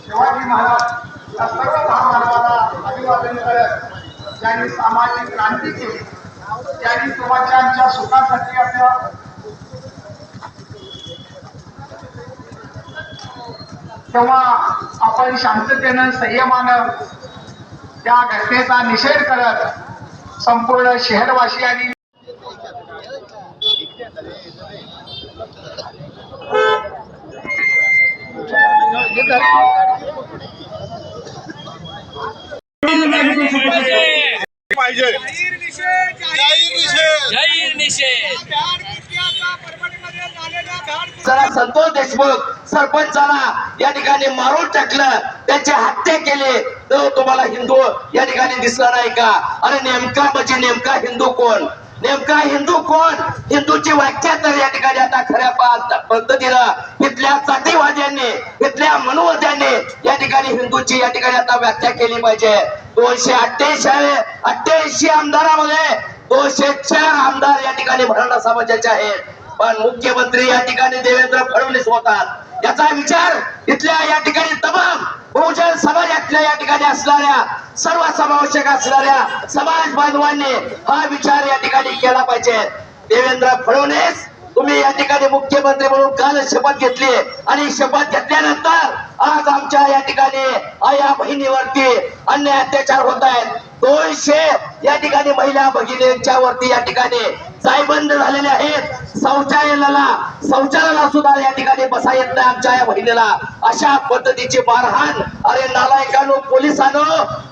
शिवाजी महाराज या सर्व महामानवाला अभिवादन करत ज्यांनी सामाजिक क्रांती केली त्यांनी समाजांच्या सुखासाठी आपल्या तेव्हा आपण शांततेनं संयमानं त्या घटनेचा निषेध करत संपूर्ण शहरवासियांनी पाहिजे जाहीर निषेध जरा संतोष देशमुख सरपंचाला या ठिकाणी मारून टाकलं. त्याची हत्या केली. तर तुम्हाला हिंदू या ठिकाणी दिसला नाही का? अरे नेमका म्हणजे नेमका हिंदू कोण? नेमका हिंदू कोण? हिंदूची व्याख्या तर या ठिकाणी आता खऱ्या पद्धतीला पद्धतीनं इथल्या जातीवाद्यांनी इथल्या मनोवत्यांनी या ठिकाणी हिंदूची या ठिकाणी आता व्याख्या केली पाहिजे. दोनशे अठ्ठ्याऐंशी अठ्ठ्याऐंशी आमदारामध्ये दोनशे चार आमदार या ठिकाणी भरणा समाजाचे आहेत. पण मुख्यमंत्री या ठिकाणी देवेंद्र फडणवीस होतात. याचा विचार इथल्या या ठिकाणी तमाम बहुजन समाजातल्या या ठिकाणी असणाऱ्या सर्व समावेशक असणाऱ्या समाज बांधवांनी हा विचार या ठिकाणी केला पाहिजे. देवेंद्र फडणवीस तुम्ही या ठिकाणी मुख्यमंत्री म्हणून काल शपथ घेतली आणि शपथ घेतल्यानंतर आज आमच्या या ठिकाणी आया बहिणीवरती अन्य अत्याचार होत आहेत. दोनशे या ठिकाणी महिला भगिनींच्या वरती या ठिकाणी जायबंद झालेले आहेत. शौचालयाला शौचालयाला सुद्धा या ठिकाणी बसा येत नाही आमच्या या बहिणीला अशा पद्धतीची मारहाण. अरे नालायकानो पोलिसांनो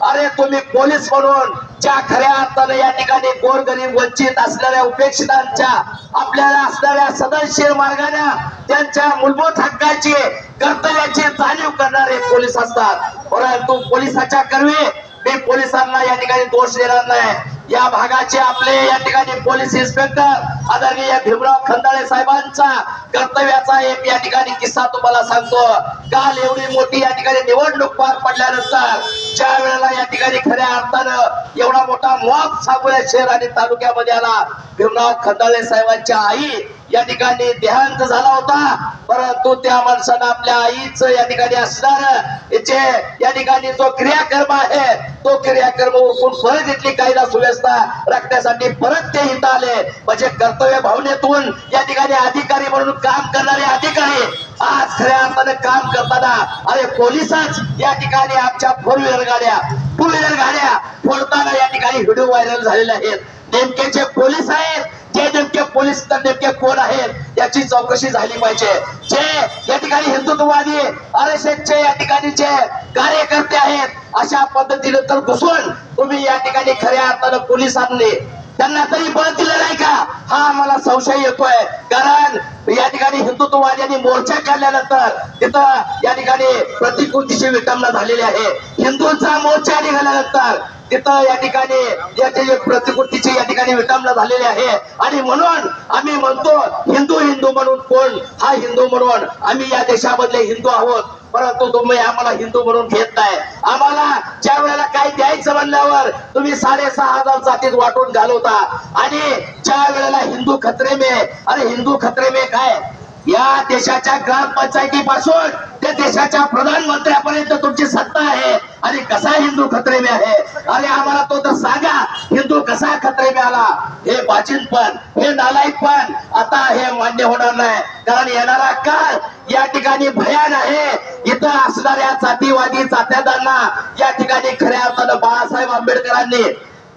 अरे तुम्ही पोलीस म्हणून ज्या खऱ्या अर्थाने या ठिकाणी गोरगरीब वंचित असणाऱ्या उपेक्षितांच्या आपल्याला असणाऱ्या सदनशील मार्गाने त्यांच्या मूलभूत हक्काची कर्तव्याची जाणीव करणारे पोलीस असतात. परंतु पोलिसाच्या कर्वे मी पोलिसांना या ठिकाणी दोष देणार नाही. या भागाचे आपले या ठिकाणी पोलीस इन्स्पेक्टर आदरणीय भीमराव खंदाळे साहेबांचा कर्तव्याचा एक या ठिकाणी किस्सा तुम्हाला सांगतो. काल एवढी मोठी या ठिकाणी निवडणूक पार पडल्यानंतर ज्या वेळेला या ठिकाणी खऱ्या अर्थानं एवढा मोठा मॉब सागुल्या शहर आणि तालुक्यामध्ये आला भीमराव खंदाळे साहेबांच्या आई या ठिकाणी देहांत झाला होता. परंतु त्या माणसानं आपल्या आईच या ठिकाणी असणार या ठिकाणी जो क्रियाकर्म आहे तो क्रियाकर्म उरकून परत इथली कायदा सुव्यवस्था राखण्यासाठी परत ते इथं आले. म्हणजे कर्तव्य भावनेतून या ठिकाणी अधिकारी म्हणून काम करणारे अधिकारी आज खऱ्या अर्थानं काम करताना अरे पोलिसच या ठिकाणी आमच्या फोर व्हीलर गाड्या टू व्हीलर गाड्या फोडताना या ठिकाणी व्हिडिओ व्हायरल झालेले आहेत. नेमके जे पोलीस आहेत जे नेमके पोलीस नेमके कोण आहेत याची चौकशी झाली पाहिजे. जे या ठिकाणी हिंदुत्ववादी आर एस चे या ठिकाणी जे कार्यकर्ते आहेत अशा पद्धतीने तर घुसून तुम्ही या ठिकाणी खऱ्या अर्थानं पोलिसांनी त्यांना तरी बळ दिलं नाही का? हा आम्हाला संशय येतोय. कारण या ठिकाणी हिंदुत्ववाद्यांनी मोर्चा काढल्यानंतर तिथं या ठिकाणी प्रतिकृतीची विटंबना झालेली आहे. हिंदूंचा मोर्चा निघाल्यानंतर तिथं या ठिकाणी याची प्रतिकृतीची या ठिकाणी विटंबना झालेली आहे. आणि म्हणून आम्ही म्हणतो हिंदू हिंदू म्हणून कोण? हा हिंदू म्हणून आम्ही या देशामधले हिंदू आहोत. परंतु तुम्ही आम्हाला हिंदू म्हणून घेत नाही. आम्हाला ज्या वेळेला काय द्यायचं म्हणल्यावर तुम्ही साडेसहा हजार जातीत वाटून घालवता. आणि ज्या वेळेला हिंदू खत्रे मे अरे हिंदू खत्रे मे काय? या देशाच्या ग्रामपंचायतीपासून त्या देशाच्या प्रधानमंत्र्यापर्यंत तुमची सत्ता आहे. आणि कसा हिंदू खत्रे में आहे? अरे आम्हाला तो तर सांगा हिंदू कसा खत्रे में आला? हे बाचिनपण हे नालायक पण आता हे मान्य होणार नाही. कारण येणारा काळ या ठिकाणी भयान आहे. इथं असणाऱ्या जातीवादी जात्यादांना या ठिकाणी खऱ्या अर्थानं बाळासाहेब आंबेडकरांनी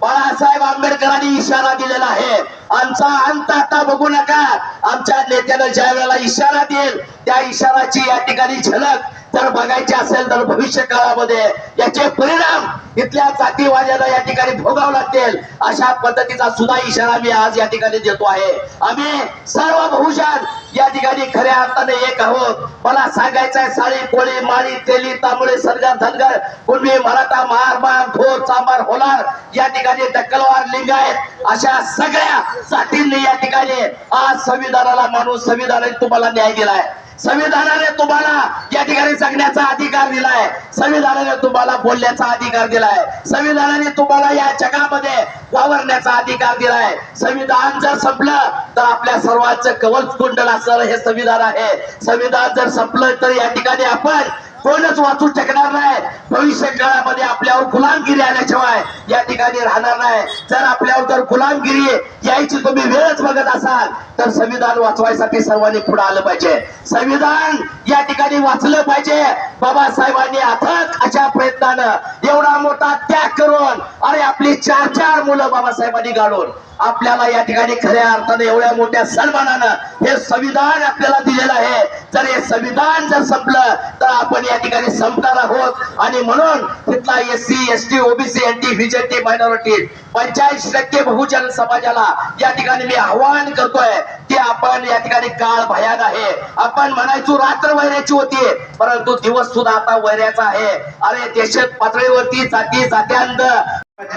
बाळासाहेब आंबेडकरांनी इशारा दिलेला आहे. आमचा अंत आता बघू नका. आमच्या नेत्यानं ज्या वेळेला इशारा देईल त्या इशाराची या ठिकाणी झलक जर बघायची असेल तर भविष्य काळामध्ये याचे परिणाम इथल्या जातीवाद्याला या ठिकाणी भोगावं लागतील. अशा पद्धतीचा सुद्धा इशारा मी आज या ठिकाणी देतो आहे. आम्ही सर्व बहुजन या ठिकाणी खऱ्या अर्थाने एक आहोत. मला सांगायचं आहे साळी कोळी माळी तेली तांबळे सरगर धनगर पूर्वी मराठा महारमार थोर चांबार होलार या ठिकाणी दक्कलवार लिंगायत अशा सगळ्या जातींनी या ठिकाणी आज संविधानाला मानून संविधानाने तुम्हाला न्याय दिलाय. संविधानाने तुम्हाला या ठिकाणी जगण्याचा अधिकार दिलाय. संविधानाने तुम्हाला बोलण्याचा अधिकार दिलाय. संविधानाने तुम्हाला या जगामध्ये वावरण्याचा अधिकार दिलाय. संविधान जर संपलं तर आपल्या सर्वांचं कवच कुंडल असणार हे संविधान आहे. संविधान जर संपलं तर या ठिकाणी आपण कोणच वाचू शकणार नाही. भविष्य काळामध्ये आपल्यावर गुलामगिरी आल्याशिवाय या ठिकाणी राहणार नाही. जर आपल्यावर जर गुलामगिरी यायची तुम्ही वेळच बघत असाल तर संविधान वाचवायसाठी सर्वांनी पुढे आलं पाहिजे. संविधान या ठिकाणी वाचलं पाहिजे. बाबासाहेबांनी अथक अशा प्रयत्नानं एवढा मोठा त्याग करून अरे आपली चार चार मुलं बाबासाहेबांनी गाडून आपल्याला या ठिकाणी खऱ्या अर्थाने एवढ्या मोठ्या सन्मानानं हे संविधान आपल्याला दिलेलं आहे. जर हे संविधान जर संपलं तर आपण या ठिकाणी संपणार आहोत. आणि म्हणून तिथला S C S T OBC N T VJT minority पंच्याऐंशी टक्के बहुजन समाजाला या ठिकाणी मी आव्हान करतोय की आपण या ठिकाणी काळ भयान आहे. आपण म्हणायचो रात्र वैऱ्याची होती परंतु दिवस सुद्धा आता वैऱ्याचा आहे. अरे देशात पातळीवरती जाती जात्यांत.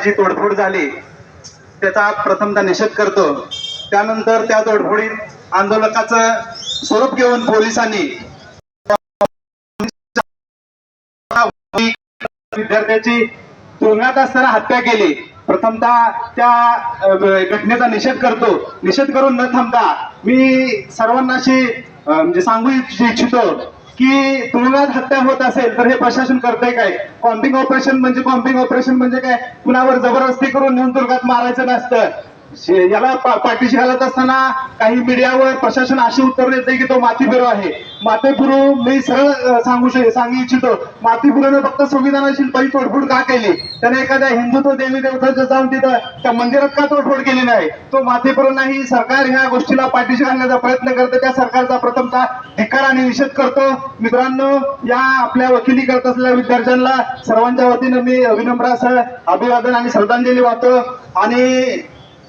तोडफोड झाली त्याचा प्रथमतः निषेध करतो. त्यानंतर त्या तोडफोडीत आंदोलकाचं स्वरूप घेऊन पोलिसांनी विद्यार्थ्याची तुरुंगात असताना हत्या केली. प्रथमतः त्या घटनेचा निषेध करतो. निषेध करून न थांबता मी सर्वांना अशी म्हणजे सांगू इच्छितो की तुरुंगात हत्या होत असेल तर हे प्रशासन करतंय काय? कॉम्पिंग ऑपरेशन म्हणजे कॉम्पिंग ऑपरेशन म्हणजे काय? कुणावर जबरदस्ती करून नेऊन तुरुंगात मारायचं नसतं. याला पाठीशी घालत असताना काही मीडियावर प्रशासन अशी उत्तर देते की तो मातीपुरू आहे. मातेपुरू मी सरळ सांगू सांगू इच्छितो. मातीपुरूने फक्त संविधानाची पहिली तोडफोड का केली? त्याने एखाद्या हिंदुत्व देवी देवता जाऊन तिथं त्या मंदिरात का तोडफोड केली नाही? तो मातेपुरू नाही सरकार ह्या गोष्टीला पाठीशी घालण्याचा प्रयत्न करतो. त्या सरकारचा प्रथमचा धिकार आणि निषेध करतो. मित्रांनो या आपल्या वकिली करत असलेल्या विद्यार्थ्यांना सर्वांच्या वतीनं मी विनम्र असं अभिवादन आणि श्रद्धांजली वाहतो. आणि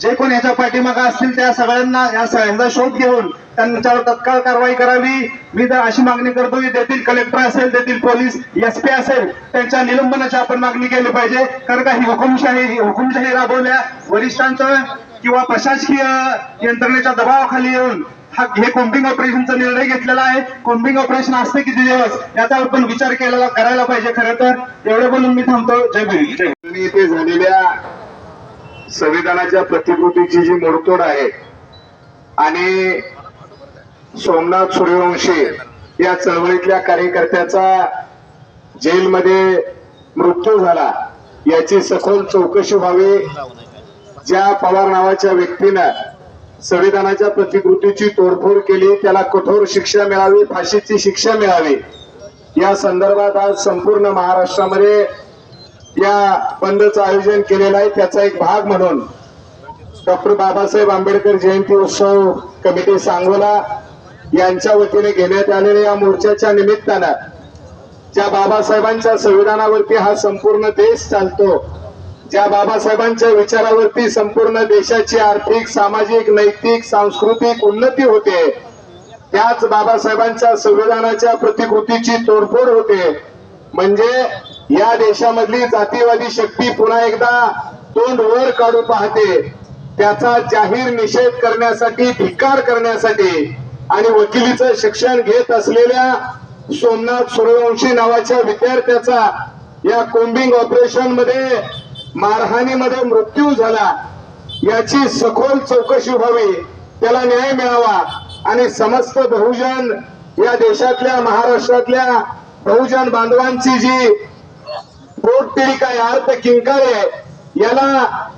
जे कोण याच्या पाठीमागा असतील त्या सगळ्यांना या सगळ्यांचा शोध घेऊन त्यांच्यावर तत्काळ कारवाई करावी. मी तर अशी मागणी करतो की तेथील कलेक्टर असेल तेथील पोलीस एस पी असेल त्यांच्या निलंबनाची आपण मागणी केली पाहिजे. कारण का ही हुकुमशाही हुकुमशाही राबवल्या. वरिष्ठांच्या किंवा प्रशासकीय यंत्रणेच्या दबावाखाली येऊन हा हे कोम्बिंग ऑपरेशनचा निर्णय घेतलेला आहे. कोम्बिंग ऑपरेशन असते किती दिवस याचा पण विचार केलेला करायला पाहिजे खरं तर. एवढं बोलून मी थांबतो. जय भीम. जय आणि इथे झालेल्या संविधानाच्या प्रतिकृतीची जी मोडतोड आहे आणि सोमनाथ सूर्यवंशी या चळवळीतल्या कार्यकर्त्याचा जेलमध्ये मृत्यू झाला याची सखोल चौकशी व्हावी ज्या पवार नावाच्या व्यक्तीनं संविधानाच्या प्रतिकृतीची तोडफोड केली त्याला कठोर शिक्षा मिळावी फाशीची शिक्षा मिळावी. या संदर्भात आज संपूर्ण महाराष्ट्रामध्ये या बंदचं आयोजन केलेलं आहे. त्याचा एक भाग म्हणून डॉक्टर बाबासाहेब आंबेडकर जयंती उत्सव कमिटी सांगोला यांच्या वतीने घेण्यात आलेल्या या मोर्चाच्या निमित्तानं ज्या बाबासाहेबांच्या संविधानावरती हा संपूर्ण देश चालतो ज्या बाबासाहेबांच्या विचारावरती संपूर्ण देशाची आर्थिक सामाजिक नैतिक सांस्कृतिक उन्नती होते त्याच बाबासाहेबांच्या संविधानाच्या प्रतिकृतीची तोडफोड होते. म्हणजे या देशामधली जातीवादी शक्ती पुन्हा एकदा तोंड वर काढू पाहते. त्याचा जाहीर निषेध करण्यासाठी धिक्कार करण्यासाठी आणि वकिलीचं शिक्षण घेत असलेल्या सोमनाथ सूर्यवंशी नावाच्या विद्यार्थ्याचा या कोम्बिंग ऑपरेशनमध्ये मारहाणीमध्ये मृत्यू झाला. याची सखोल चौकशी व्हावी त्याला न्याय मिळावा आणि समस्त बहुजन या देशातल्या महाराष्ट्रातल्या बहुजन बांधवांची जी पोटतिडीक काय अर्थ किंकाळ आहे याला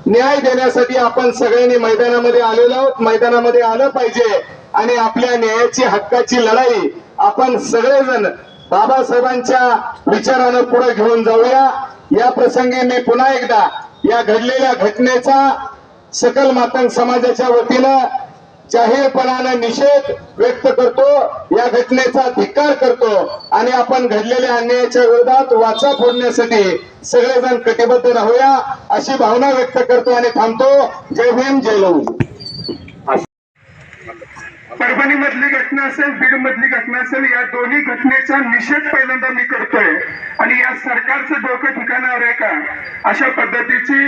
न्याय देण्यासाठी आपण सगळ्यांनी मैदानामध्ये आलेलो आहोत. मैदानामध्ये आलं पाहिजे. आणि आपल्या न्यायाची हक्काची लढाई आपण सगळेजण बाबासाहेबांच्या विचारानं पुढे घेऊन जाऊया. या प्रसंगी मी पुन्हा एकदा या घडलेल्या घटनेचा सकल मातंग समाजाच्या वतीनं जाहीरपणानं निषेध व्यक्त करतो या घटनेचा धिक्कार करतो आणि आपण घडलेल्या अन्यायाच्या विरोधात वाचा फोडण्यासाठी सगळेजण कटिबद्ध राहूया अशी भावना व्यक्त करतो आणि थांबतो. जय भीम जय लहू परभणी मधली घटना असेल बीड मधली घटना असेल या दोन्ही घटनेचा निषेध पहिल्यांदा मी करतोय. आणि या सरकारचं डोकं ठिकाणावर आहे का? अशा पद्धतीची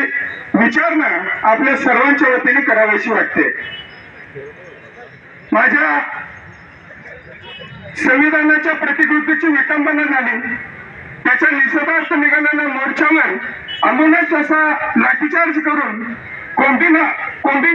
विचारणा आपल्या सर्वांच्या वतीने करावीशी वाटते. माझ्या संविधानाच्या प्रतिकृतीची विटंबना झाली. त्याच्या निषेधार्थ निघालेल्या मोर्चावर अमोलच असा लाठीचार्ज करून कोंबटी ना कोणती